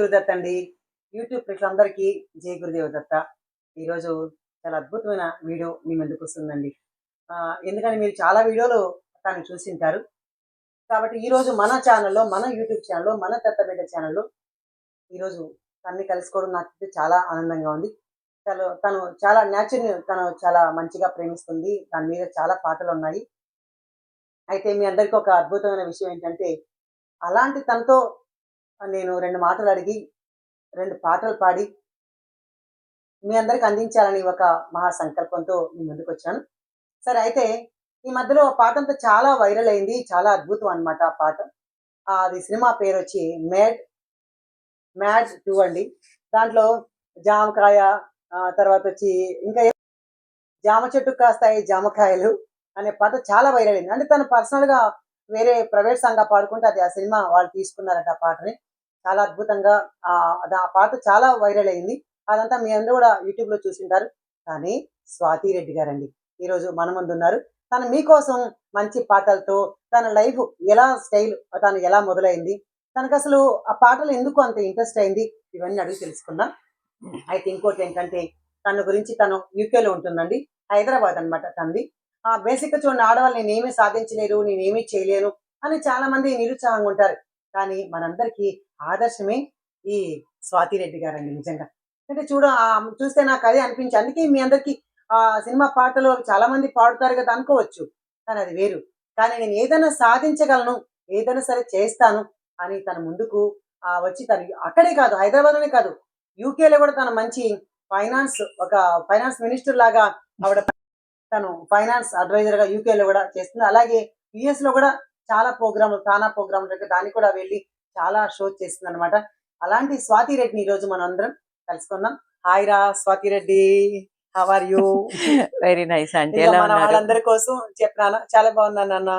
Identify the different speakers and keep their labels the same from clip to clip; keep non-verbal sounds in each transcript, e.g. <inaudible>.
Speaker 1: గురుదత్త అండి యూట్యూబ్ ప్రజలందరికీ జై గురుదేవ దత్త ఈరోజు చాలా అద్భుతమైన వీడియో మీ ముందుకు వస్తుందండి. ఎందుకని ఎందుకంటే మీరు చాలా వీడియోలు తను చూసింటారు. కాబట్టి ఈరోజు మన ఛానల్లో మన యూట్యూబ్ ఛానల్లో మన దత్తబిడ్డ ఛానల్లో ఈరోజు తన్ని కలుసుకోవడం నాకు చాలా ఆనందంగా ఉంది. తను తను చాలా న్యాచురల్ తను చాలా మంచిగా ప్రేమిస్తుంది. దాని మీద చాలా పాటలు ఉన్నాయి. అయితే మీ అందరికీ ఒక అద్భుతమైన విషయం ఏంటంటే అలాంటి తనతో నేను రెండు మాటలు అడిగి రెండు పాటలు పాడి మీ అందరికి అందించాలని ఒక మహా సంకల్పంతో నేను ముందుకు వచ్చాను సరే అయితే ఈ మధ్యలో ఆ పాట అంతా చాలా వైరల్ అయింది చాలా అద్భుతం అన్నమాట ఆ పాట. అది సినిమా పేరు వచ్చి మ్యాడ్ మ్యాడ్ టూ అండి. దాంట్లో జామకాయ తర్వాత వచ్చి ఇంకా జామ చెట్టు కాస్తాయి జామకాయలు అనే పాట చాలా వైరల్ అయింది. అంటే తను పర్సనల్గా వేరే ప్రైవేట్ సంగా పాడుకుంటే అది ఆ సినిమా వాళ్ళు తీసుకున్నారట ఆ పాటని. చాలా అద్భుతంగా ఆ పాట చాలా వైరల్ అయింది. అదంతా మీ అందరూ కూడా యూట్యూబ్లో చూసింటారు. కానీ స్వాతి రెడ్డి గారండి ఈరోజు మన ముందు ఉన్నారు. తను మీకోసం మంచి పాటలతో తన లైఫ్ ఎలా స్టైల్ తను ఎలా మొదలైంది తనకు అసలు ఆ పాటలు ఎందుకు అంత ఇంట్రెస్ట్ అయింది ఇవన్నీ అడిగి తెలుసుకున్నా అయితే ఇంకోటి ఏంటంటే తన గురించి తను యూకేలో ఉంటుందండి హైదరాబాద్ అన్నమాట తనది. ఆ బేసిక్ చూడండి ఆడవాళ్ళు నేనేమీ సాధించలేరు నేనేమీ చేయలేను అని చాలా మంది నిరుత్సాహంగా ఉంటారు. కానీ మనందరికీ ఆదర్శమే ఈ స్వాతి రెడ్డి గారండి నిజంగా. అంటే చూడ చూస్తే నాకు అదే అనిపించి అందుకే మీ అందరికి ఆ సినిమా పాటలు చాలా మంది పాడుతారు కదా అనుకోవచ్చు. కానీ అది వేరు. కానీ నేను ఏదైనా సాధించగలను ఏదైనా సరే చేస్తాను అని తన ముందుకు ఆ వచ్చి తను అక్కడే కాదు హైదరాబాద్లోనే కాదు యూకేలో కూడా తన మంచి ఫైనాన్స్ ఒక ఫైనాన్స్ మినిస్టర్ లాగా ఆవిడ తను ఫైనాన్స్ అడ్వైజర్ యూకేలో యూకే లో కూడా చేస్తుంది. అలాగే యుఎస్లో కూడా చాలా ప్రోగ్రాములు తానా ప్రోగ్రాములు దానికి కూడా వెళ్ళి చాలా షో చేస్తుంది అనమాట అలాంటి స్వాతి రెడ్డిని ఈ రోజు మనం అందరం కలుసుకుందాం. హాయ్ రా Swathi Reddy. How are you
Speaker 2: very nice అంటే
Speaker 1: వాళ్ళందరి కోసం చెప్పినాను. చాలా బాగున్నాను అన్న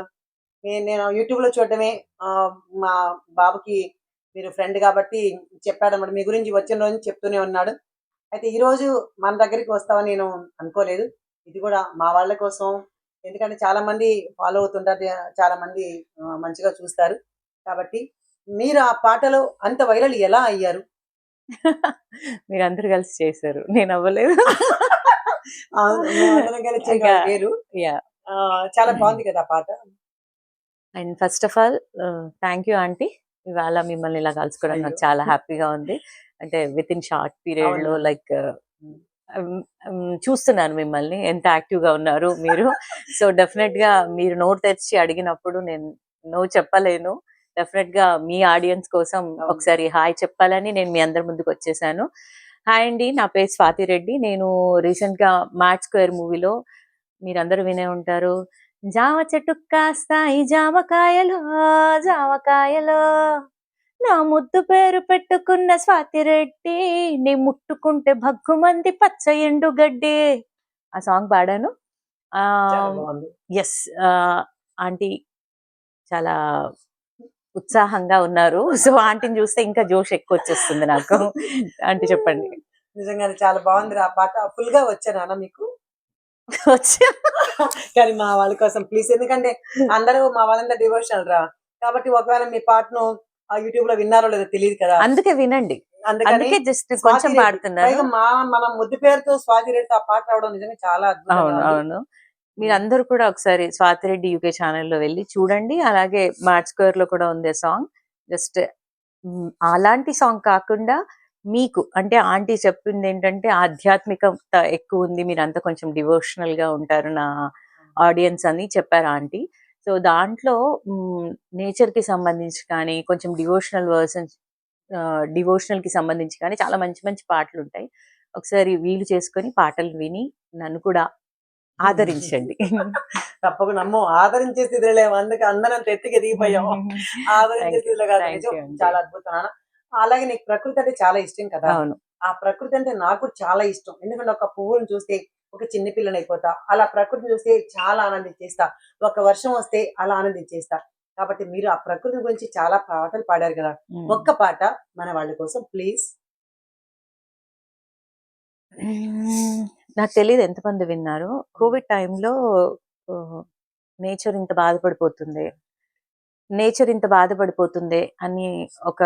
Speaker 1: నేను నేను యూట్యూబ్లో చూడటమే మా బాబుకి మీరు ఫ్రెండ్ కాబట్టి చెప్పాడు అన్నమాట. మీ గురించి వచ్చిన రోజు చెప్తూనే ఉన్నాడు. అయితే ఈ రోజు మన దగ్గరికి వస్తావని నేను అనుకోలేదు. ఇది కూడా మా వాళ్ళ కోసం. ఎందుకంటే చాలా మంది ఫాలో అవుతుంటారు. చాలా మంది మంచిగా చూస్తారు. కాబట్టి మీరు ఆ పాటలో అంత వైరల్ ఎలా అయ్యారు?
Speaker 2: మీరు అందరు కలిసి చేశారు. నేను అవ్వలేదు.
Speaker 1: చాలా బాగుంది కదా పాట.
Speaker 2: And first of all thank you aunty. ఇవాళ మిమ్మల్ని ఇలా కలుసుకోవడం నాకు. చాలా హ్యాపీగా ఉంది. అంటే విత్ ఇన్ షార్ట్
Speaker 1: పీరియడ్లో.
Speaker 2: లైక్ చూస్తున్నాను మిమ్మల్ని ఎంత యాక్టివ్గా ఉన్నారు మీరు. సో డెఫినెట్గా మీరు నోట్ తెచ్చి అడిగినప్పుడు నేను నో చెప్పలేను. డెఫినెట్గా మీ ఆడియన్స్ కోసం. ఒకసారి హాయ్ చెప్పాలని నేను మీ అందరి ముందుకు వచ్చేసాను. హాయ్ అండి నా పేరు స్వాతి రెడ్డి. నేను రీసెంట్గా మ్యాట్ స్క్వేర్ మూవీలో మీరందరూ వినే ఉంటారు. జామ చెట్టు కాస్తాయి జామకాయలు జామకాయలు. నా ముద్దు పేరు పెట్టుకున్న స్వాతి రెడ్డి. నీ ముట్టుకుంటే భగ్గుమంది పచ్చ ఎండు గడ్డి. ఆ సాంగ్ పాడాను. ఎస్ ఆంటీ చాలా ఉత్సాహంగా ఉన్నారు. సో ఆంటీని చూస్తే ఇంకా జోష్ ఎక్కువ వచ్చేస్తుంది నాకు. ఆంటీ చెప్పండి.
Speaker 1: నిజంగానే చాలా బాగుంది ఆ పాట ఫుల్గా వచ్చానా మీకు?
Speaker 2: వచ్చా.
Speaker 1: కానీ మా వాళ్ళ కోసం ప్లీజ్. ఎందుకంటే అందరూ మా వాళ్ళంతా డివోషనల్ రా. కాబట్టి ఒకవేళ మీ పాటను ఆ యూట్యూబ్లో విన్నారో లేదో తెలియదు కదా.
Speaker 2: అందుకే వినండి. అందుకే జస్ట్ కొంచెం
Speaker 1: పైగా మా మన ముద్దు పేరుతో స్వాతి రెడ్డితో ఆ పాట రావడం నిజంగా చాలా ఉంది.
Speaker 2: అవును. మీరందరూ కూడా ఒకసారి స్వాతిరెడ్డి యూకే ఛానల్లో వెళ్ళి చూడండి. అలాగే మ్యాట్ స్క్వేర్లో కూడా ఉంది సాంగ్. జస్ట్ అలాంటి సాంగ్ కాకుండా మీకు అంటే ఆంటీ చెప్పింది ఏంటంటే ఆధ్యాత్మికత ఎక్కువ ఉంది మీరు అంతా కొంచెం డివోషనల్గా ఉంటారు నా ఆడియన్స్ అని చెప్పారు ఆంటీ. సో దాంట్లో నేచర్కి సంబంధించి కానీ కొంచెం డివోషనల్ వర్సన్స్ డివోషనల్కి సంబంధించి కానీ చాలా మంచి మంచి పాటలు ఉంటాయి ఒకసారి వీలు చేసుకొని పాటలు విని నన్ను కూడా ఆదరించండి.
Speaker 1: తప్పకుండా. అమ్మో ఆదరించే స్థితిలో అందుకే అందరం అంత ఎత్తుకి ఎదిగిపోయాం ఆదరించే. స్థితిలో కాదు. చాలా అద్భుతం నాన్న. అలాగే నీకు ప్రకృతి అంటే చాలా ఇష్టం కదా.
Speaker 2: అవును.
Speaker 1: ఆ ప్రకృతి అంటే నాకు చాలా ఇష్టం. ఎందుకంటే ఒక పువ్వును చూస్తే ఒక చిన్న పిల్లని అయిపోతా అలా ప్రకృతిని చూస్తే చాలా ఆనందించేస్తా. ఒక వర్షం వస్తే అలా ఆనందించేస్తా. కాబట్టి మీరు ఆ ప్రకృతి గురించి చాలా పాటలు పాడారు కదా. ఒక్క పాట మన వాళ్ళ కోసం ప్లీజ్.
Speaker 2: నాకు తెలియదు ఎంతమంది విన్నారు. కోవిడ్ టైంలో నేచర్ ఇంత బాధపడిపోతుంది నేచర్ ఇంత బాధపడిపోతుంది అని ఒక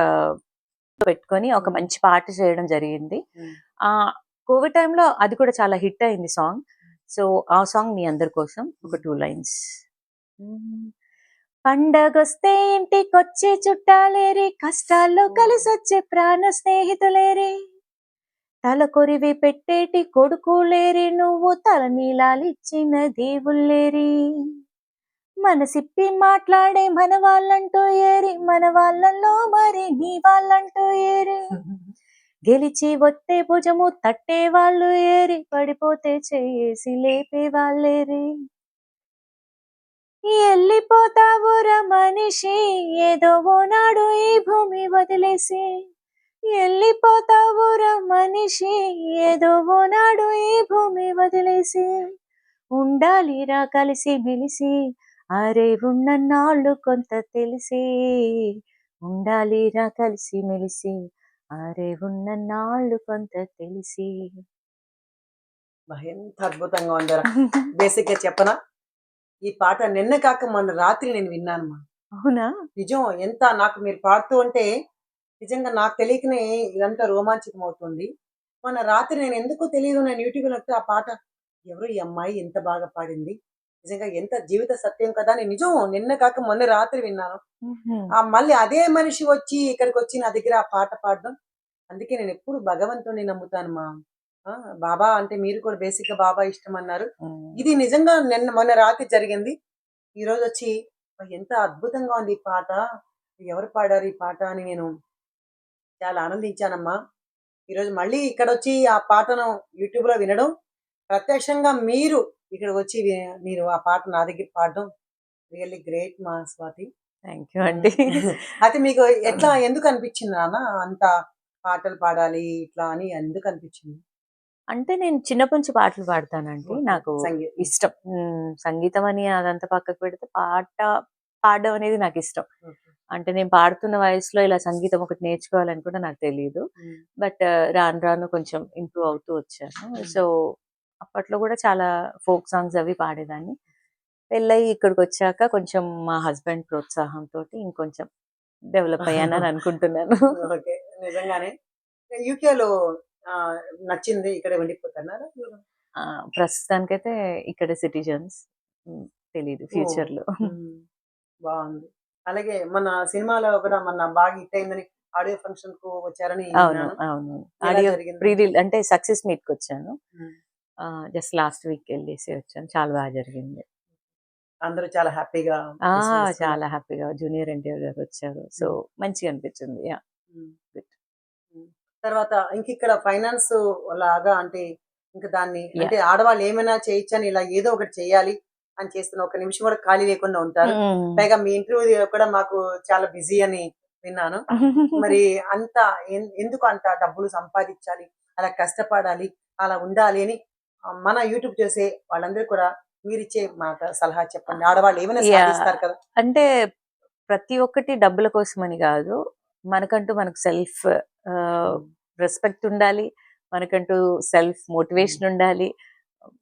Speaker 2: పెట్టుకొని ఒక. మంచి పాట చేయడం జరిగింది. ఆ కోవిడ్ టైంలో అది కూడా చాలా హిట్ అయింది సాంగ్. సో ఆ సాంగ్ మీ అందరి కోసం ఒక టూ లైన్స్. పండగొస్తే ఇంటికొచ్చే చుట్టాలేరే కష్టాల్లో కలిసొచ్చే ప్రాణ స్నేహితులేరే తల కొరివి పెట్టేటి కొడుకులేరి నువ్వు తల నీలాలిచ్చిన దేవుళ్ళేరి. మనసిప్పి మాట్లాడే మన వాళ్ళంటూ ఏరి మన వాళ్ళల్లో మరి నీ వాళ్ళంటూ ఏరి. గెలిచి వస్తే భుజము తట్టే వాళ్ళు ఏరి పడిపోతే చేసి లేపే వాళ్ళేరి. వెళ్ళిపోతావురా మనిషి ఏదో ఓనాడు ఈ భూమి వదిలేసి. వెళ్ళిపోతావురా మనిషి ఏదో ఓనాడు ఈ భూమి వదిలేసి. ఉండాలిరా కలిసి మెలిసి అరే ఉన్నన్నాళ్ళు కొంత తెలిసి. ఉండాలిరా కలిసి మెలిసి అరే ఉన్నన్నాళ్ళు కొంత తెలిసి.
Speaker 1: ఎంత అద్భుతంగా ఉందరా. బేసిక్గా చెప్పనా? ఈ పాట నిన్న కాక మొన్న రాత్రి నేను విన్నాను మా.
Speaker 2: అవునా?
Speaker 1: నిజం ఎంత నాకు మీరు పాడుతూ ఉంటే నిజంగా నాకు తెలియకనే ఇదంతా రోమాంచకం అవుతుంది మొన్న రాత్రి నేను ఎందుకో తెలియదు నేను యూట్యూబ్లో ఆ పాట ఎవరు ఈ అమ్మాయి ఎంత బాగా పాడింది. నిజంగా ఎంత జీవిత సత్యం కదా అని నిజం నిన్న కాక మొన్న రాత్రి విన్నాను. ఆ మళ్ళీ అదే మనిషి వచ్చి ఇక్కడికి వచ్చి నా దగ్గర ఆ పాట పాడడం అందుకే నేను ఎప్పుడు భగవంతుని నమ్ముతాను మా. బాబా అంటే మీరు కూడా బేసిక్గా బాబా ఇష్టం అన్నారు. ఇది నిజంగా నిన్న మొన్న రాత్రి జరిగింది. ఈ రోజు వచ్చి "అబ్బా, ఎంత అద్భుతంగా ఉంది ఈ పాట. ఎవరు పాడారు ఈ పాట అని నేను చాలా ఆనందించానమ్మా. ఈరోజు మళ్ళీ ఇక్కడ వచ్చి ఆ పాటను యూట్యూబ్లో వినడం ప్రత్యక్షంగా మీరు ఇక్కడ వచ్చి మీరు ఆ పాట నా దగ్గర పాడడం రియల్లీ గ్రేట్ మా స్వాతి.
Speaker 2: థ్యాంక్ యూ అండి. <laughs>
Speaker 1: అయితే మీకు ఎట్లా ఎందుకు అనిపించింది నాన్న అంత పాటలు పాడాలి ఇట్లా అని ఎందుకు అనిపించింది?
Speaker 2: అంటే నేను చిన్నప్పటి నుంచి పాటలు పాడతానండి. నాకు ఇష్టం. సంగీతం అని అదంతా పక్కకు పెడితే పాట పాడడం అనేది నాకు ఇష్టం. అంటే నేను పాడుతున్న వయసులో ఇలా సంగీతం ఒకటి నేర్చుకోవాలని కూడా నాకు తెలియదు బట్ రాను రాను కొంచెం ఇంప్రూవ్ అవుతూ వచ్చాను. సో అప్పట్లో కూడా చాలా ఫోక్ సాంగ్స్ అవి పాడేదాన్ని. పెళ్ళయి ఇక్కడికి వచ్చాక కొంచెం మా హస్బెండ్ ప్రోత్సాహంతో ఇంకొంచెం డెవలప్ అయ్యానని అనుకుంటున్నాను. <laughs>
Speaker 1: ఓకే. నిజంగానే. యూకేలో నచ్చింది ఇక్కడ?
Speaker 2: ఆ, ప్రస్తుతానికైతే ఇక్కడ సిటిజన్స్ తెలియదు
Speaker 1: ఫ్యూచర్లో బాగుంది. అలాగే మన సినిమాలో కూడా మన బాగా హిట్ అయిందని ఆడియో ఫంక్షన్కు వచ్చారని
Speaker 2: అవును ఆడియో అంటే సక్సెస్ మీట్కి వచ్చాను జస్ట్ లాస్ట్ వీక్ వెళ్ళేసి వచ్చాను. చాలా బాగా జరిగింది.
Speaker 1: అందరూ చాలా హ్యాపీగా.
Speaker 2: చాలా హ్యాపీగా జూనియర్ ఎన్టీఆర్ గారు వచ్చారు. సో మంచిగా అనిపించింది. యా.
Speaker 1: తర్వాత ఇంక ఇక్కడ ఫైనాన్స్ లాగా అంటే ఇంకా దాన్ని. అంటే ఆడవాళ్ళు ఏమైనా చేయొచ్చని ఇలా ఏదో ఒకటి చేయాలి. అని చేస్తున్న ఒక నిమిషం కూడా ఖాళీ లేకుండా ఉంటారు. పైగా మీ ఇంటర్వ్యూ కూడా మాకు చాలా బిజీ అని విన్నాను. <laughs> మరి అంత ఎందుకు అంత డబ్బులు సంపాదించాలి? అలా కష్టపడాలి అలా ఉండాలి అని మన యూట్యూబ్ చేసే వాళ్ళందరూ కూడా మీరిచ్చే మాట సలహా చెప్పండి. ఆడవాళ్ళు ఏమైనా. సాధిస్తారు కదా?
Speaker 2: అంటే ప్రతి ఒక్కటి డబ్బుల కోసమని కాదు. మనకంటూ మనకు సెల్ఫ్ రెస్పెక్ట్ ఉండాలి. మనకంటూ సెల్ఫ్ మోటివేషన్ ఉండాలి.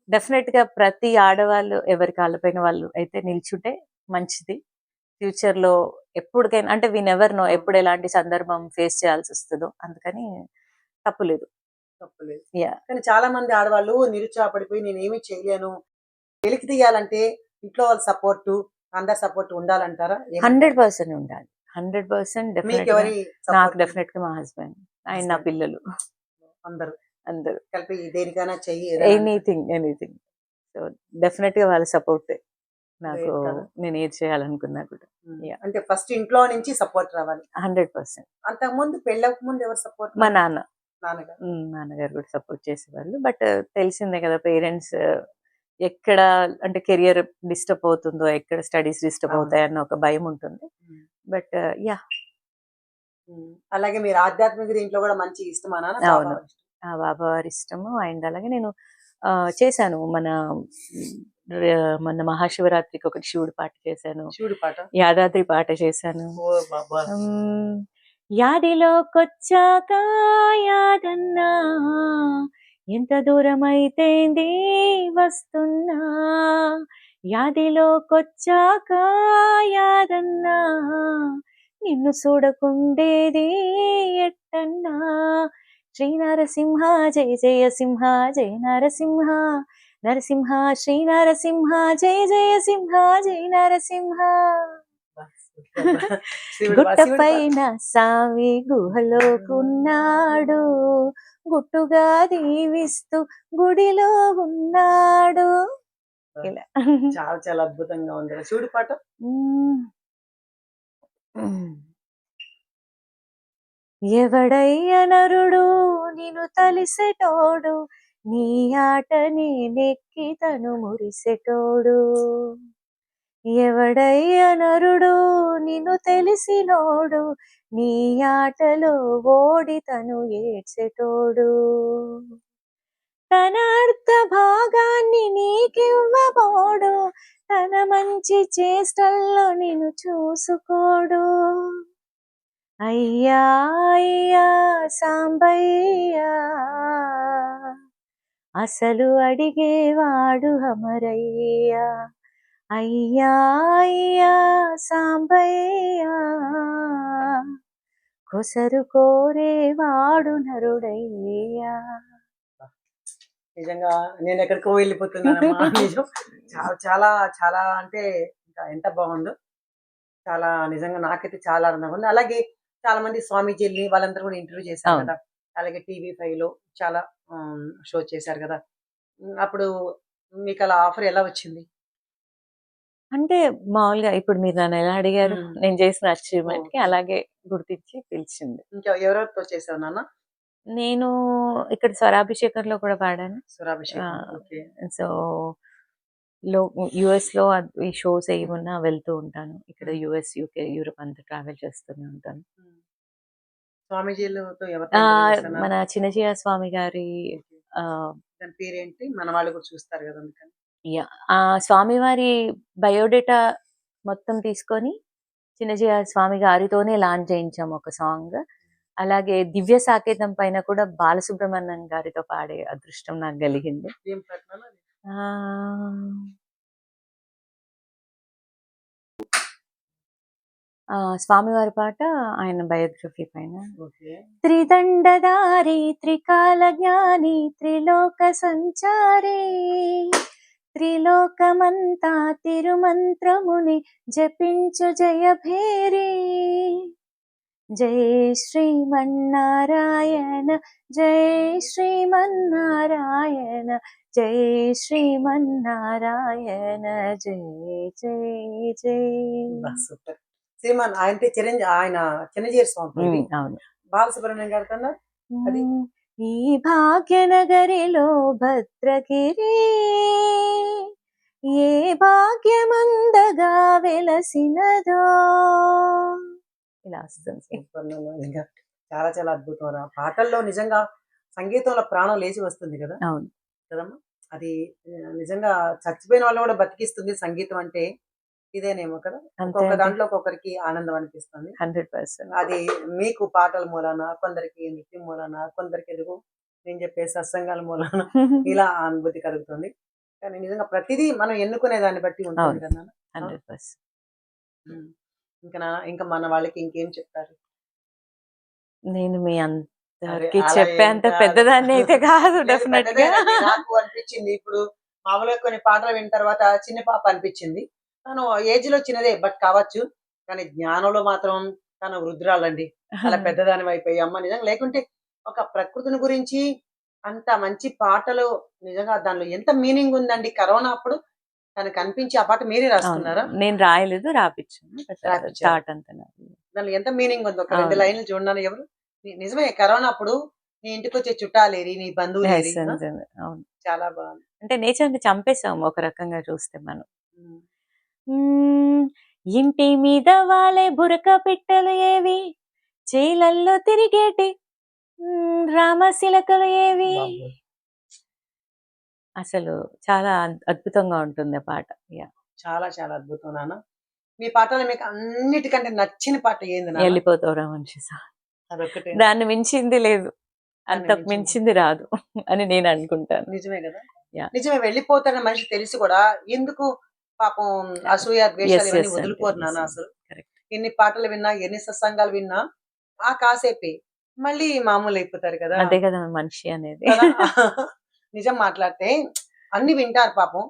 Speaker 2: డెఫినెట్గా ప్రతి ఆడవాళ్ళు ఎవరి కాళ్ళపైన వాళ్ళు అయితే నిల్చుంటే మంచిది. ఫ్యూచర్లో ఎప్పటికైనా అంటే వీ నెవర్ నో ఎప్పుడు ఎలాంటి సందర్భం ఫేస్ చేయాల్సి వస్తుందో. అందుకని తప్పులేదు
Speaker 1: తప్పులేదు. కానీ చాలా మంది ఆడవాళ్ళు నిరుత్సాహపడిపోయి నేను ఏమీ చేయలేను. వెలికి తీయాలంటే ఇంట్లో వాళ్ళ సపోర్ట్ అందరి సపోర్ట్ ఉండాలంటారా?
Speaker 2: హండ్రెడ్ పర్సెంట్ ఉండాలి. హండ్రెడ్ పర్సెంట్ నాకు? డెఫినెట్గా మా హస్బెండ్ ఆయన నా. పిల్లలు.
Speaker 1: అందరూ.
Speaker 2: అందరూ.
Speaker 1: కలిపి దేనికైనా చెయ్యి
Speaker 2: ఎనీథింగ్ ఎనీథింగ్. సో డెఫినెట్గా వాళ్ళ సపోర్ట్. నాకు. నేను ఏది చేయాలనుకున్నా కూడా.
Speaker 1: అంటే ఫస్ట్ ఇంట్లో నుంచి సపోర్ట్ రావాలి.
Speaker 2: Hundred percent.
Speaker 1: అంతకు ముందు పెళ్ళక ముందు ఎవరు సపోర్ట్?
Speaker 2: మా నాన్న.
Speaker 1: నాన్నగారు.
Speaker 2: కూడా సపోర్ట్ చేసేవాళ్ళు. బట్ తెలిసిందే కదా పేరెంట్స్ ఎక్కడ అంటే కెరియర్ డిస్టర్బ్ అవుతుందో ఎక్కడ స్టడీస్ డిస్టర్బ్
Speaker 1: అవును.
Speaker 2: అవుతాయన్న ఒక భయం ఉంటుంది. But yeah.
Speaker 1: అలాగే మీరు ఆధ్యాత్మిక దీంట్లో కూడా మంచి ఇష్టమా నాన్న?
Speaker 2: అవును.
Speaker 1: బాబా ఇష్టం.
Speaker 2: ఆ బాబా వారి ఇష్టము అండ్ అలాగే నేను చేశాను మన మన మహాశివరాత్రికి ఒకటి శివుడు పాట చేశాను
Speaker 1: శివుడి పాట
Speaker 2: యాదాద్రి పాట చేశాను
Speaker 1: ఓ బాబా
Speaker 2: మ్మ్. యాదిలోకొచ్చాక యాదన్నా ఎంత దూరమైతేంది వస్తున్నా యాదిలోకొచ్చాక యాదన్నా నిన్ను చూడకుండేది ఎట్ట పట్టన్నా శ్రీ నరసింహ జయ జయ సింహ జయ నరసింహ. నరసింహ శ్రీ నరసింహ జయ జయ సింహ జయ నరసింహ.
Speaker 1: శివుడు
Speaker 2: గుట్ట
Speaker 1: శివుడు
Speaker 2: పైన సామి గుహలోకున్నాడు. గుట్టుగా దీవిస్తూ గుడిలో ఉన్నాడు. ఇలా.
Speaker 1: చాలా చాలా అద్భుతంగా ఉంది. శివుడి పాట?
Speaker 2: ఎవడయ్యనరుడు నిన్ను తలిసెటోడు. నీ ఆట నేనెక్కి తను మురిసెటోడు. ఎవడయ్యనరుడు నిన్ను తెలిసినోడు. నీ ఆటలో ఓడి తను ఏడ్చెటోడు. తన అర్థ భాగాన్ని నీకివ్వబోడు. తన మంచి చేష్టల్లో నిన్ను చూసుకోడు. అయ్యా అయ్యా సాంబయ్యా. అసలు అడిగేవాడు అమరయ్యా. అయ్యా అయ్యా సాంబయ్యా. కొసరు కోరేవాడు నరుడయ్యా.
Speaker 1: నిజంగా నేను ఎక్కడికో వెళ్ళిపోతున్నానమ్మా. <laughs> నిజం. చాలా చాలా చాలా అంటే ఇంకా ఎంత బాగుందో. చాలా నిజంగా నాకైతే చాలా ఆనందంగా ఉంది. అలాగే చాలా మంది స్వామీజీల్ని వాళ్ళందరూ కూడా ఇంటర్వ్యూ చేశారు. కదా అలాగే టీవీ ఫైవ్లో చాలా షో చేశారు కదా అప్పుడు మీకు అలా ఆఫర్ ఎలా వచ్చింది
Speaker 2: అంటే మామూలుగా ఇప్పుడు మీరు నన్ను ఎలా అడిగారు. నేను చేసిన
Speaker 1: అచీవ్మెంట్కి.
Speaker 2: అలాగే గుర్తించి పిలిచింది
Speaker 1: ఇంకా ఎవరెవరితో చేసావు నాన్న
Speaker 2: నేను ఇక్కడ స్వరాభిషేకంలో కూడా పాడాను.
Speaker 1: ఓకే
Speaker 2: సో లో యుఎస్లో అద్- ఈ షోస్ ఏమున్నా వెళ్తూ ఉంటాను. ఇక్కడ. యుఎస్ యూకే యూరోప్ అంతా ట్రావెల్ చేస్తూనే ఉంటాను.
Speaker 1: స్వామీజీలతో?
Speaker 2: మన చిన్నజీయ స్వామి గారి
Speaker 1: పేరేంటి? మన వాళ్ళు కూడా చూస్తారు కదా అందుకని.
Speaker 2: యా, ఆ స్వామివారి బయోడేటా మొత్తం తీసుకొని చిన్నజీయ స్వామి గారితోనే లాంచ్ చేయించాము ఒక సాంగ్. అలాగే దివ్య సాకేతం పైన కూడా బాలసుబ్రహ్మణ్యం గారితో పాడే అదృష్టం నాకు కలిగింది. స్వామివారి పాట ఆయన బయోగ్రఫీ పైన.
Speaker 1: ఓకే.
Speaker 2: త్రిదండధారి త్రికాల జ్ఞాని త్రిలోక సంచారి త్రిలోకమంతా తిరుమంత్రముని జపించు జయ భేరి జై శ్రీమన్నారాయణ జై శ్రీమన్నారాయణ జై శ్రీమన్నారాయణ జై జై జై.
Speaker 1: సూపర్. శ్రీమాన్ ఆయనతే చిరంజీవి ఆయన చిన్నజీవి స్వామి
Speaker 2: అవును.
Speaker 1: బాలసుబ్రహ్మణ్యం గారి అది?
Speaker 2: ఈ భాగ్యనగరిలో భద్రగిరి ఏ భాగ్యమందగా వెలసినదో. ఇలా వస్తుంది
Speaker 1: చాలా చాలా అద్భుతం పాటల్లో నిజంగా సంగీతంలో ప్రాణం లేచి వస్తుంది కదా.
Speaker 2: అవును.
Speaker 1: కదమ్మా అది నిజంగా చచ్చిపోయిన వాళ్ళు కూడా బతికిస్తుంది సంగీతం అంటే ఇదేనేమో కదా.
Speaker 2: అంతే
Speaker 1: ఒక్కొక్క దాంట్లో ఒక్కొక్కరికి ఆనందం అనిపిస్తుంది.
Speaker 2: Hundred percent.
Speaker 1: అది మీకు పాటల మూలాన కొందరికి నృత్యం మూలాన కొందరికి ఎదుగు నేను చెప్పే సత్సంగాల మూలాన <laughs> ఇలా అనుభూతి కలుగుతుంది. కానీ నిజంగా ప్రతిదీ మనం ఎన్నుకునే దాన్ని బట్టి ఉంటుంది. కదా?
Speaker 2: Hundred percent.
Speaker 1: ఇంకా ఇంకా మన వాళ్ళకి ఇంకేం చెప్తారు?
Speaker 2: నేను మీ
Speaker 1: అరే,
Speaker 2: చెప్పేంత. పెద్దదాన్ని అయితే కాదు
Speaker 1: డెఫినెట్గా. నాకు అనిపించింది ఇప్పుడు మామూలుగా కొన్ని పాటలు విన్న తర్వాత చిన్న పాప అనిపించింది తను ఏజ్లో చిన్నదే బట్ కావచ్చు కానీ జ్ఞానంలో మాత్రం తను వృద్ధురాలండి అలా <laughs> పెద్దదాని అయిపోయి అమ్మ నిజంగా లేకుంటే ఒక ప్రకృతిని గురించి అంత మంచి పాటలు నిజంగా దానిలో ఎంత మీనింగ్ ఉందండి కరోనా అప్పుడు తనకు కనిపించి ఆ పాట మీరే రాసుకున్నారా
Speaker 2: అవును. నేను రాయలేదు నాది.
Speaker 1: దానిలో ఎంత మీనింగ్ ఉంది ఒక రెండు. లైన్లు చూడడానికి ఎవరు నిజమే కరోనా అప్పుడు నీ ఇంటికి వచ్చే చుట్టాలేరి నీ.
Speaker 2: అవును
Speaker 1: చాలా బాగుంది
Speaker 2: అంటే నేచర్ని చంపేసాం ఒక రకంగా చూస్తే మనం. ఇంటి మీద వాలే బురక పిట్టలు ఏవి చేలల్లో తిరిగేటి రామశిలకలు ఏవి. అసలు చాలా అద్- అద్భుతంగా ఉంటుంది ఆ పాట యా.
Speaker 1: చాలా చాలా అద్భుతం నాన్న మీ పాటలో మీకు అన్నిటికంటే నచ్చిన పాట ఏంది నాన్న
Speaker 2: వెళ్ళిపోతావురా మనిషి
Speaker 1: అదొక్కటే
Speaker 2: దాన్ని మించింది లేదు. అంతకు
Speaker 1: మించింది.
Speaker 2: రాదు <laughs> అని నేను అనుకుంటాను.
Speaker 1: నిజమే కదా. నిజమే వెళ్ళిపోతారన్న మనిషి తెలిసి కూడా ఎందుకు పాపం అసూయ ద్వేషాలు
Speaker 2: yes,
Speaker 1: వదులుకోరు నాన్న అసలు. ఎన్ని పాటలు విన్నా ఎన్ని సత్సంగాలు విన్నా ఆ కాసేపే మళ్ళీ మామూలు అయిపోతారు కదా?
Speaker 2: అదే కదా మనిషి అనేది? <laughs>
Speaker 1: నిజం మాట్లాడితే అన్ని వింటారు పాపం.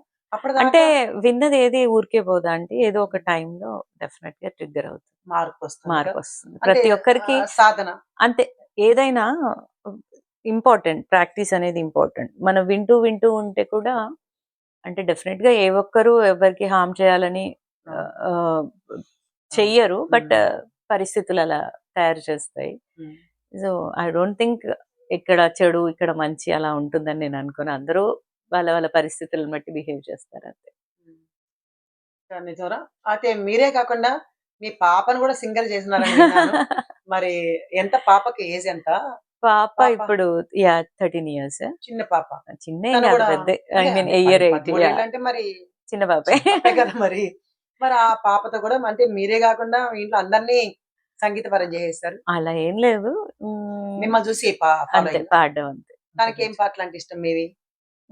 Speaker 2: అంటే విన్నది ఏది ఊరికే పోదా అంటే ఏదో ఒక టైంలో డెఫినెట్గా ట్రిగ్గర్ అవుతుంది.
Speaker 1: మార్పు వస్తుంది
Speaker 2: మార్పు? వస్తుంది ప్రతి ఒక్కరికి
Speaker 1: సాధన.
Speaker 2: అంతే. ఏదైనా ఇంపార్టెంట్ ప్రాక్టీస్ అనేది ఇంపార్టెంట్. మనం వింటూ వింటూ ఉంటే కూడా అంటే డెఫినెట్గా ఏ ఒక్కరు ఎవరికి హామ్ చేయాలని చెయ్యరు. బట్ పరిస్థితులు అలా తయారు చేస్తాయి. సో ఐ డోంట్ థింక్ ఇక్కడ చెడు ఇక్కడ మంచి అలా ఉంటుందని నేను అనుకోను. అందరూ వాళ్ళ వాళ్ళ పరిస్థితులను బట్టి బిహేవ్ చేస్తారు అంతే.
Speaker 1: నిజంరా? అయితే మీరే కాకుండా మీ పాపను కూడా సింగల్ చేసినారని విన్నాను. <laughs> మరి ఎంత పాపకి ఏజ్ ఎంత?
Speaker 2: పాప
Speaker 1: పాప?
Speaker 2: ఇప్పుడు యా థర్టీన్ ఇయర్స్.
Speaker 1: చిన్న పాప.
Speaker 2: చిన్న పెద్ద ఐ మీన్ ఇయర్
Speaker 1: అంటే మరి
Speaker 2: చిన్న పాపే.
Speaker 1: కదా మరి. మరి ఆ పాపతో కూడా అంటే మీరే కాకుండా ఇంట్లో అందరినీ సంగీత పరం చేసేస్తారు.
Speaker 2: అలా ఏం లేదు. మ్మ్.
Speaker 1: మిమ్మల్ని చూసి?
Speaker 2: పాడడం అంతే.
Speaker 1: తనకి ఏం పాటలు అంటే ఇష్టం మీవి?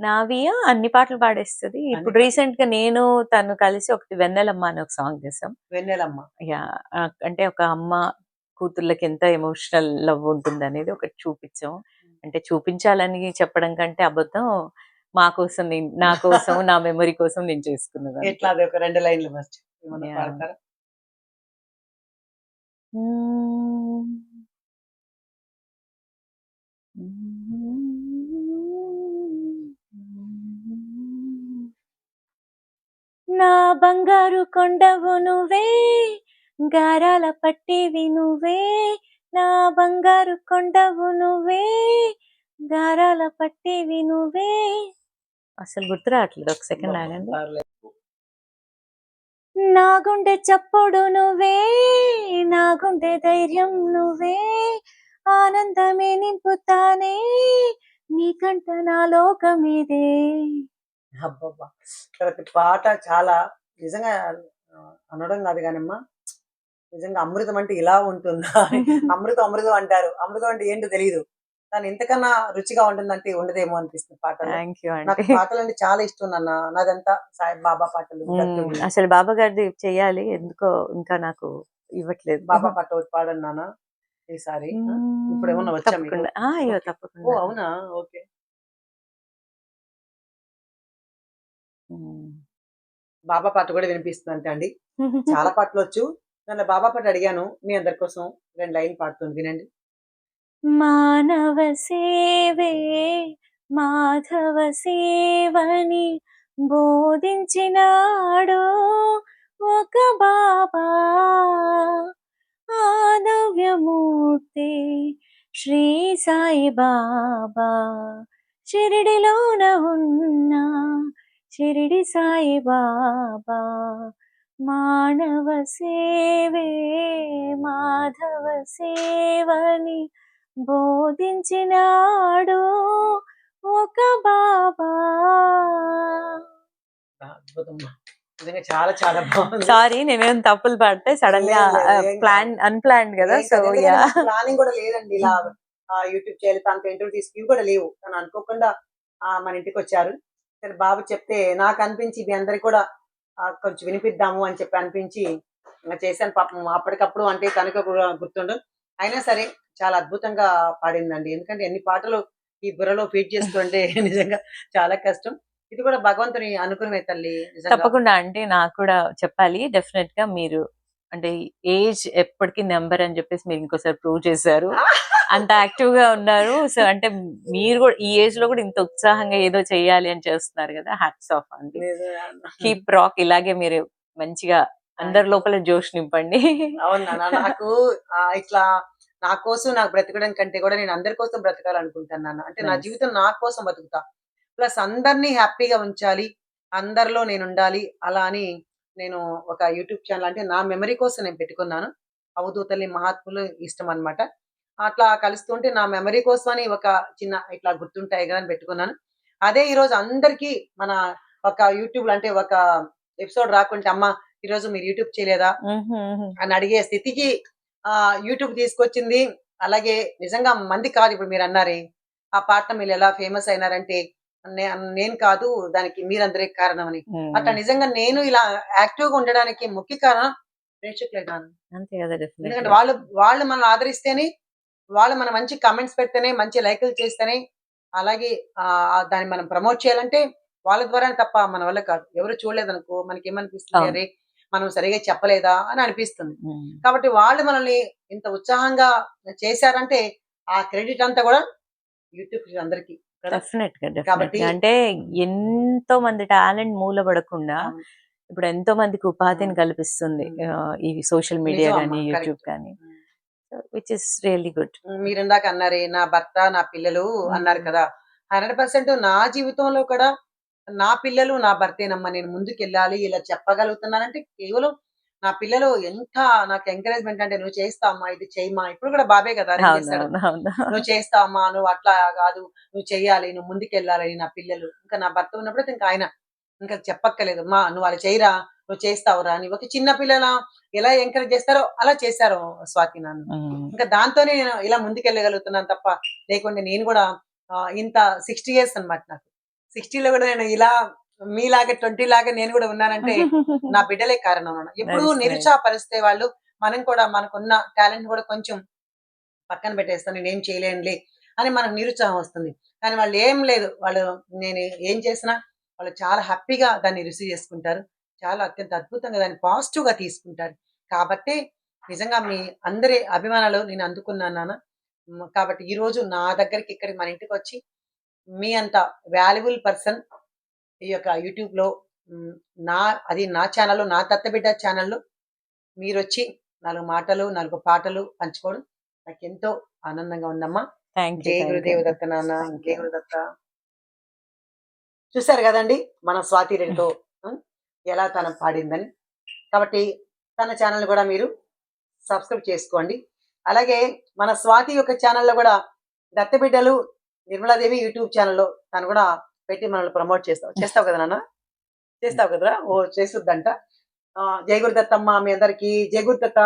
Speaker 2: నావియా అన్ని పాటలు పాడేస్తుంది. ఇప్పుడు. రీసెంట్గా నేను తను కలిసి ఒకటి వెన్నెలమ్మ అని ఒక సాంగ్ చేసాం.
Speaker 1: వెన్నెలమ్మ.
Speaker 2: యా అంటే ఒక అమ్మ కూతుర్లకి ఎంత ఎమోషనల్ లవ్ ఉంటుంది అనేది ఒకటి చూపించాం. అంటే చూపించాలని చెప్పడం కంటే అబద్ధం మా కోసం నేను- నా కోసం నా మెమరీ కోసం నేను చేసుకున్నది అంతే.
Speaker 1: ఎట్లా? అది ఒక రెండు లైన్లు ఫస్ట్.
Speaker 2: నా బంగారు కొండవు నువ్వే గారాల పట్టివి నువ్వే. నా బంగారు కొండవు నువ్వే గారాల పట్టివి నువ్వే. అసలు గుర్తు రావట్లేదు ఒక సెకండ్ ఆగండి. నా గుండె చప్పుడు నువ్వే నా గుండె ధైర్యం నువ్వే. ఆనందమే నింపుతానే నీకంట నా లోకమిదే.
Speaker 1: అబ్బబ్బా. ప్రతి పాట చాలా నిజంగా అనడం కాదు కానమ్మా. నిజంగా అమృతం అంటే ఇలా ఉంటుందా <laughs> అమృతం అమృతం అంటారు. అమృతం అంటే ఏంటో తెలియదు కానీ ఇంతకన్నా రుచిగా ఉంటుందంటే ఉండదేమో అనిపిస్తుంది పాటలు
Speaker 2: థ్యాంక్ యూ
Speaker 1: నాకు పాటలు అంటే చాలా ఇష్టం నాన్న. నాదంతా సాయి బాబా పాటలు.
Speaker 2: అసలు బాబా గారిది చెయ్యాలి ఎందుకో ఇంకా నాకు ఇవ్వట్లేదు.
Speaker 1: బాబా పాట ఒకటి పాడండి నాన్న. ఈసారి. ఇప్పుడు ఏమన్నా వచ్చా మీకు?
Speaker 2: తప్పకుండా. ఆ, అయ్యో
Speaker 1: ఓకే. ఓ
Speaker 2: తప్పకుండా
Speaker 1: అవునా? ఓకే. బాబా పాట కూడా వినిపిస్తుంది అండి <laughs> చాలా పాటలు వచ్చు నన్ను బాబా పాట అడిగాను. మీ అందరి కోసం రెండు లైన్ పాడుతుంది. వినండి.
Speaker 2: మానవ సేవే మాధవ సేవని బోధించినాడు ఒక బాబా. ఆనవ్యమూర్తి శ్రీ సాయి బాబా షిరిడిలోన ఉన్న షిరిడి సాయి బాబా మానవ సేవే మాధవ సేవని బోధించినాడు ఒక బాబా.
Speaker 1: చాలా చాలా బాగుంది.
Speaker 2: సారీ నేనేం తప్పులు పడితే
Speaker 1: సడన్గా
Speaker 2: ప్లాన్ అన్ప్లాన్ కదా. సో యా
Speaker 1: ప్లానింగ్ కూడా లేదండి ఇలా యూట్యూబ్ చేయాలి తనతో ఇంటర్వ్యూ తీసుకు కూడా లేవు. తను అనుకోకుండా ఆ, మన ఇంటికి వచ్చారు. సరే బాబు చెప్తే నాకు అనిపించి మీ అందరికి కూడా కొంచెం వినిపిద్దాము అని చెప్పి అనిపించి చేశాను పాపం. అప్పటికప్పుడు అంటే తనకు కూడా గుర్తుండు అయినా సరే చాలా అద్భుతంగా పాడిందండి. ఎందుకంటే ఎన్ని పాటలు ఈ బుర్రలో ఫీడ్ చేస్తుంటే <laughs> నిజంగా చాలా కష్టం. ఇది కూడా భగవంతుని అనుకునే తల్లి
Speaker 2: తప్పకుండా. అంటే నాకు కూడా చెప్పాలి. డెఫినెట్గా మీరు అంటే ఏజ్ ఎప్పటికీ నెంబర్ అని చెప్పేసి మీరు ఇంకోసారి ప్రూవ్ చేశారు. అంత యాక్టివ్గా ఉన్నారు. సో అంటే మీరు కూడా ఈ ఏజ్లో కూడా ఇంత ఉత్సాహంగా ఏదో చెయ్యాలి అని చేస్తున్నారు కదా హ్యాట్స్ ఆఫ్ అండి. కీప్ రాక్ ఇలాగే మీరు మంచిగా అందరి లోపల జోష్ నింపండి.
Speaker 1: అవును నాకు ఇట్లా నా కోసం నాకు బ్రతకడం కంటే కూడా నేను అందరి కోసం బ్రతకాలనుకుంటాను నాన్న. అంటే నా. జీవితం నా కోసం బతుకుతా ప్లస్ అందరినీ హ్యాపీగా ఉంచాలి అందరిలో నేను ఉండాలి అలా అని నేను ఒక యూట్యూబ్ ఛానల్ అంటే నా మెమరీ కోసం నేను పెట్టుకున్నాను. అవధూతల్ని మహాత్ములు ఇష్టం అన్నమాట. అట్లా కలుస్తుంటే నా మెమరీ కోసం అని ఒక చిన్న ఇట్లా గుర్తుంటాయి కదా అని పెట్టుకున్నాను. అదే ఈ రోజు అందరికీ మన ఒక యూట్యూబ్ అంటే ఒక ఎపిసోడ్ రాకుంటే అమ్మ ఈ రోజు మీరు యూట్యూబ్ చేయలేదా? అని అడిగే స్థితికి ఆ యూట్యూబ్ తీసుకొచ్చింది. అలాగే నిజంగా మంది కాదు ఇప్పుడు మీరు అన్నారే. ఆ పాట మీరు ఎలా ఫేమస్ అయినారంటే నేను కాదు దానికి మీరందరే కారణం అని అట్లా నిజంగా నేను ఇలా యాక్టివ్గా ఉండడానికి ముఖ్య కారణం ప్రేక్షకులే
Speaker 2: అంతే కదా
Speaker 1: ఎందుకంటే వాళ్ళు వాళ్ళు మనల్ని ఆదరిస్తేనే వాళ్ళు మన మంచి కమెంట్స్ పెడితేనే మంచి లైకులు చేస్తేనే అలాగే దాన్ని మనం ప్రమోట్ చేయాలంటే వాళ్ళ ద్వారా తప్ప మన వల్ల కాదు. ఎవరు చూడలేదనుకో మనకి ఏమనిపిస్తుంది. అరే మనం సరిగా చెప్పలేదా? అని అనిపిస్తుంది. కాబట్టి వాళ్ళు మనల్ని ఇంత ఉత్సాహంగా చేశారంటే ఆ క్రెడిట్ అంతా కూడా యూట్యూబ్ అందరికి.
Speaker 2: డెఫినెట్గా అంటే ఎంతో మంది టాలెంట్ మూలపడకుండా
Speaker 1: అవును.
Speaker 2: ఇప్పుడు ఎంతో మందికి ఉపాధిని. కల్పిస్తుంది. ఈ సోషల్ మీడియా కానీ యూట్యూబ్. కానీ. విచ్ ఇస్ రియల్లీ గుడ్
Speaker 1: మీరు ఇందాక అన్నారే నా భర్త నా పిల్లలు. అన్నారు కదా. హండ్రెడ్ పర్సెంట్ నా జీవితంలో కూడా నా పిల్లలు నా భర్తేనమ్మా. నేను ముందుకు వెళ్ళాలి ఇలా చెప్పగలుగుతున్నానంటే కేవలం నా పిల్లలు ఎంత నాకు ఎంకరేజ్మెంట్ అంటే నువ్వు చేస్తావమ్మా ఇది చేయమా ఇప్పుడు కూడా బాబే కదా నువ్వు చేస్తావమ్మా నువ్వు అట్లా కాదు నువ్వు చెయ్యాలి నువ్వు ముందుకు వెళ్ళాలని నా పిల్లలు. ఇంకా నా భర్త ఉన్నప్పుడు ఇంకా ఆయన ఇంకా చెప్పక్కర్లేదు. మా నువ్వు అలా చేయరా నువ్వు చేస్తావురా అని ఒక చిన్న పిల్లల ఎలా ఎంకరేజ్ చేస్తారో అలా చేశారు స్వాతి నాన్న. ఇంకా దాంతోనే నేను ఇలా ముందుకెళ్ళగలుగుతున్నాను తప్ప లేకుంటే నేను కూడా ఇంత సిక్స్టీ ఇయర్స్ అన్నమాట నాకు. సిక్స్టీలో కూడా నేను ఇలా మీలాగా ట్వంటీ లాగా నేను కూడా ఉన్నానంటే నా <laughs> బిడ్డలే కారణం. ఎప్పుడు. నిరుత్సాహపరిస్తే వాళ్ళు మనం కూడా మనకున్న టాలెంట్ కూడా కొంచెం పక్కన పెట్టేస్తాను నేనేం చేయలేనులే అని మనకు నిరుత్సాహం వస్తుంది కానీ వాళ్ళు ఏం లేదు వాళ్ళు నేను ఏం చేసినా వాళ్ళు చాలా హ్యాపీగా దాన్ని రిసీవ్ చేసుకుంటారు చాలా అత్యంత అద్భుతంగా దాన్ని పాజిటివ్గా తీసుకుంటారు కాబట్టి నిజంగా మీ అందరి అభిమానాలు నేను అందుకున్నాను నాన్న కాబట్టి ఈ రోజు నా దగ్గరికి ఇక్కడికి మన ఇంటికి వచ్చి మీ అంత వాల్యుబుల్ పర్సన్ ఈ యొక్క యూట్యూబ్లో మ్, నా అది నా ఛానల్లో నా తత్తబిడ్డ ఛానల్లో మీరు వచ్చి నాలుగు మాటలు నాలుగు పాటలు పంచుకోవడం నాకు ఎంతో ఆనందంగా ఉందమ్మా.
Speaker 2: థ్యాంక్ యూ
Speaker 1: జై
Speaker 2: థ్యాంక్
Speaker 1: గురుదేవ దత్త నాన్న
Speaker 2: Thank
Speaker 1: జై
Speaker 2: you.
Speaker 1: గురుదత్త. చూశారు కదండి మన స్వాతి ఉం, <laughs> ఎలా తన పాడిందని. కాబట్టి తన ఛానల్ కూడా మీరు సబ్స్క్రైబ్ చేసుకోండి. అలాగే మన స్వాతి యొక్క ఛానల్లో కూడా దత్తబిడ్డలు నిర్మలాదేవి యూట్యూబ్ ఛానల్లో తను కూడా పెట్టి మనల్ని ప్రమోట్ చేస్తావు. చేస్తావు కదా నాన్న? చేస్తావు కదరా? ఓ చేస్తుందంట ఆ, జై మీ అందరికి. జై గురుదత్త